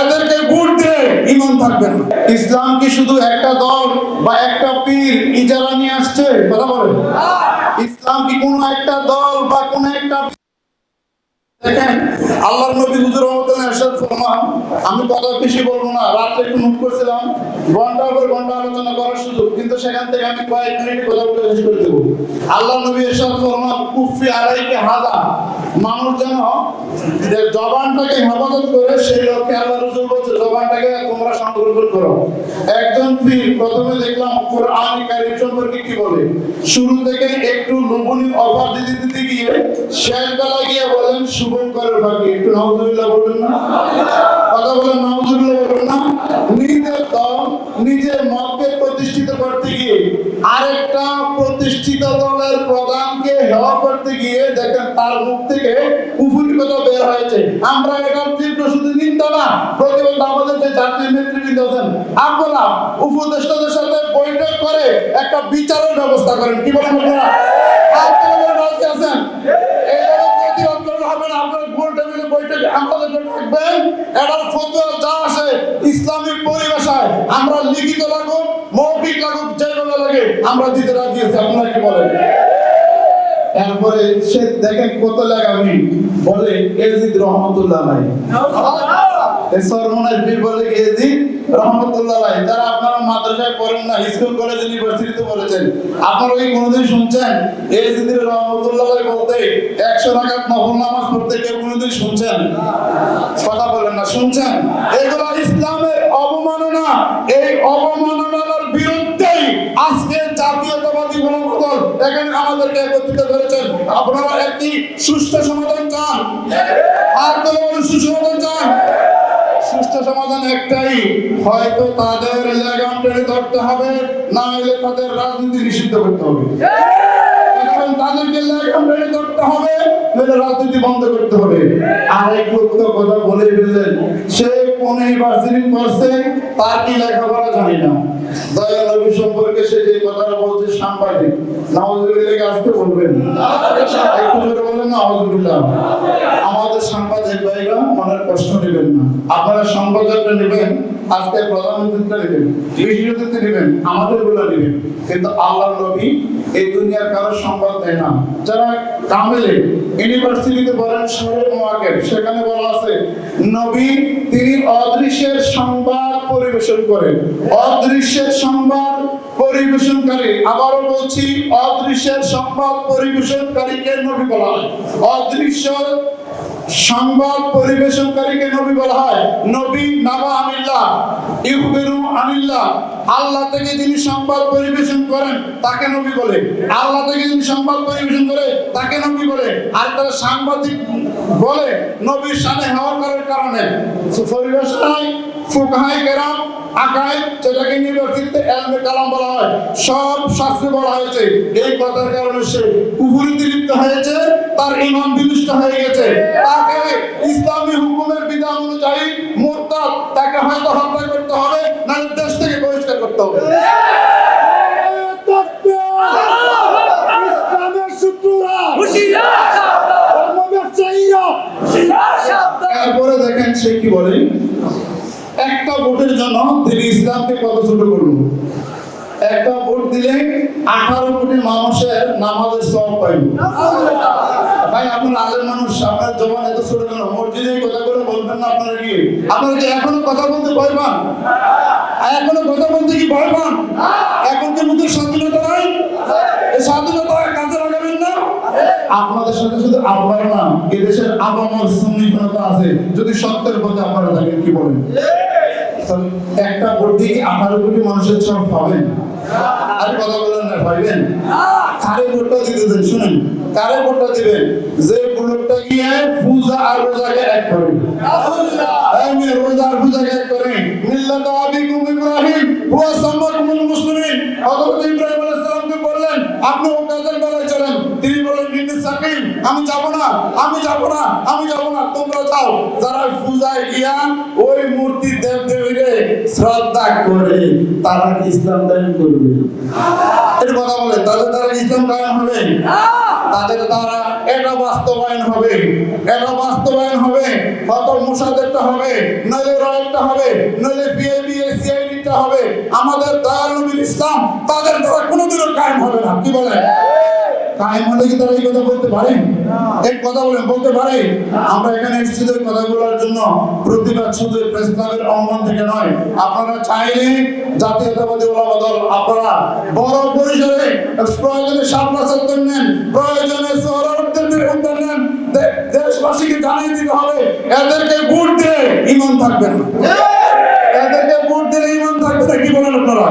এদেরকে ভোট ইমান থাকবে না ইসলাম কি শুধু একটা দল বা একটা পীর ইজারা নিয়ে আসছে? কথা বলেন ইসলাম কি কোন একটা দল বা কোনো একটা দেখেন, আল্লাহর নবী হুজুর রহমতুল্লাহ আমি কথা বেশি বলব না, রাত্রে একটু মুখ করছিলাম। আলোচনা করার সুযোগ, কিন্তু সেখান থেকে আমি কয়েক কথা বলে শেষ করে দেবো। আল্লাহ নবী কুফি মানুষ যেন জবানটাকে হেফাজত করে, সেই লক্ষ্যে আল্লাহ রসুল বলছে, জবানটাকে তোমরা সংরক্ষণ করো। একজন পীর, প্রথমে দেখলাম কোরআন কারীম সম্পর্কে কি বলে? শুরু থেকে একটু লোভনীয় অফার দিতে দিতে গিয়ে শেষ বেলা গিয়ে বলেন, শুভঙ্করের ফাঁকি। একটু নাউজুবিল্লাহ বলবেন না? কথা বলেন, নাউজুবিল্লাহ বলবেন না? নিজের নিজের মতকে প্রতিষ্ঠিত করতে গিয়ে আরেকটা প্রতিষ্ঠিত দলের প্রধানকে হেওয়া করতে গিয়ে দেখেন তার মুখ থেকে কুফুরি কথা বের হয়েছে। আমরা এটার তীব্র শুধু নিন্দা না প্রতিবন্ধ আমাদের যে জাতীয় নেতৃবৃন্দ আছেন, আপনারা উপদেষ্টাদের সাথে বৈঠক করে একটা বিচারের ব্যবস্থা করেন। কি বলেন আপনারা? আপনারা রাজি আছেন আপনারা গোল টেবিলে বৈঠকে আমাদেরকে থাকবেন। এটার ফতোয়া যা আসে ইসলামিক পরিভাষায় আমরা লিখিত লাগুক মৌখিক লাগুক যেভাবে লাগে আমরা দিতে রাজি আছি। আপনারা কি বলেন? সে দেখেন কত লাগামি। বলে এজিদ রহমতুল্লাহ নাই এই সরমনের বীর বলে এজিদ রহমতুল্লাহ নাই যারা আপনারা মাদ্রাসায় পড়েন না স্কুল কলেজ ইউনিভার্সিটিতে পড়েছেন আপনারা কি কোনোদিন শুনছেন? রহমতুল্লাহ বলতে একশো রাকাত নফল নামাজ পড়তে কেউ কোনোদিন শুনছেন? কথা বলেন না শুনছেন? এগুলো ইসলামের অবমাননা এই অবমাননার বিরুদ্ধেই আজকে জাতীয়তাবাদী গণপ্রদল এখানে আমাদেরকে একত্রিত করেছেন। আপনারা একটি সুষ্ঠু সমাধান চান। আর কোনো সুষ্ঠু সমাধান চান? সুষ্ঠু সমাধান একটাই, হয়তো তাদের টেনে ধরতে হবে, না হলে তাদের রাজনীতি নিষিদ্ধ করতে হবে। এখন তাদেরকে লাগাম টেনে ধরতে হবে, নইলে রাজনীতি বন্ধ করতে হবে। আরেক লোক তো কথা বলে ফেললেন সে কোন ইউনিভার্সিটি পড়ছে তার কি লেখাপড়া জানি না। দয়া নবী সম্পর্কে সে যে কথাটা বলছে সাংবাদিক নাওজুবিল্লাহকে আসতে বলবেন। একটু জোরে বলেন না, নাওজুবিল্লাহ। আমাদের সাংবাদিক ভাইরা মনের কষ্ট নেবেন না। আপনারা সংবাদটা নেবেন আজকে প্রধানমন্ত্রীটা নেবেন নেবেন আমাদেরগুলো নেবেন কিন্তু আল্লাহ নবী এই দুনিয়ার কারও সংবাদ দেয় না। যারা কামেলে, ইউনিভার্সিটিতে পড়েন শহরে মোয়াকেব সেখানে বলা আছে, নবী তিনি অদৃশ্যের সংবাদ পরিবেশন করেন। অদৃশ্যের সংবাদ পরিবেশনকারী, আবারও বলছি, অদৃশ্যের সংবাদ পরিবেশনকারীকে নবী বলা হয়। অদৃশ্য সংবাদ পরিবেশনকারীকে নবী বলা হয়, নবী নাবা আনিল্লাহ ইউবেরু আনিল্লাহ। আল্লাহ থেকে যিনি সংবাদ পরিবেশন করেন, তাকে নবী বলে। আল্লাহ থেকে যিনি সংবাদ পরিবেশন করে, তাকে নবী বলে। আর তারা সাংবাদিক বলে, নবীর সামনে হওয়া করার কারণে। পরিবেশনায় ফুকাহাই কেরাম, আকায়, যেটাকে এলমে কালাম বলা হয়, সব বলা হয়েছে। এই কথার কারণে সে কুফুরিতে লিপ্ত হয়েছে, তার ইমান বিনষ্ট হয়ে গেছে। তাকে ইসলামী হুকুমের বিধান অনুযায়ী মোরতাদ, তাকে হয়তো হত্যা করতে হবে না দেশ থেকে বহিষ্কার করতে হবে। সে কি বলে? একটা ভোটের জন্য তিনি ইসলামকে কত ছোট একটা ভোট দিলে আঠারো কোটি মানুষের নামাজের সব পাইল। ভাই আপনার আগের মানুষ, আপনার জবান এত ছোট কেন? মসজিদে এই কথাগুলো বলবেন না আপনারা কি? আপনারা কি এখনও কথা বলতে ভয় পান? এখনও কথা বলতে কি ভয় পান? এখন কি মুখের স্বাধীনতা নাই? স্বাধীনতা কাজে লাগাবেন না? আপনাদের সাথে শুধু আপনারা না, এদেশের আবামর সুন্নিহীনতা আছে। যদি সত্যের পথে আপনারা থাকেন, কি বলেন? একটা ভোট দিয়ে আঠারো কোটি মানুষের সব পাবেন? আর কথা বলেন না পাইবেন কারে ভোটটা দিতে দেন, শুনেন, কারে ভোটটা দিবেন যে ভোটটা গিয়ে পূজা আর রোজাকে এক করে। মেয়ে, রোজা আর পূজাকে এক করে। মিল্লাত আবিকুম ইব্রাহিম, হুয়া সাম্মাকুমুল মুসলিমিন। হযরত ইব্রাহিম আলাইহিস সালামকে বললেন, আপনি ও কাজের বেলায় চলেন। তিনি বললেন নিন্নি সাকিম আমি যাব না, আমি যাব না, আমি যাব না, তোমরা যাও। যারা পূজায় গিয়া ওই শ্রদ্ধা করে তারা ইসলাম দান করবে? কথা বলে তারা ইসলাম দান হবে তাদের তারা এটা বাস্তবায়ন হবে, এটা বাস্তবায়ন হবে হয়তো মুসাদেরটা হবে, নইলে রয়েলটা হবে, নইলে পিএলবি সিআইডিটা হবে। আমাদের দয়াল ইসলাম তাদের হলে কি তারা এই কথা বলতে পারেন। এই কথা বলেন বলতে পারে। আমরা এখানে এসেছি তো কথাগুলোর জন্য প্রতিবাদ শুধু প্রেস ক্লাবের অঙ্গন থেকে নয়। আপনারা চাইলে জাতীয়তাবাদী ওলামা দল আপনারা বড় পরিসরে প্রয়োজনে শাপলা চত্বর নেন প্রয়োজনে সৌরভদের নির্বাচন নেন। দেশবাসীকে জানিয়ে দিতে হবে এদেরকে ভোট দিয়ে ইমান থাকবে না। এদেরকে ভোট দিলে ইমান থাকবে না কি বলেন আপনারা?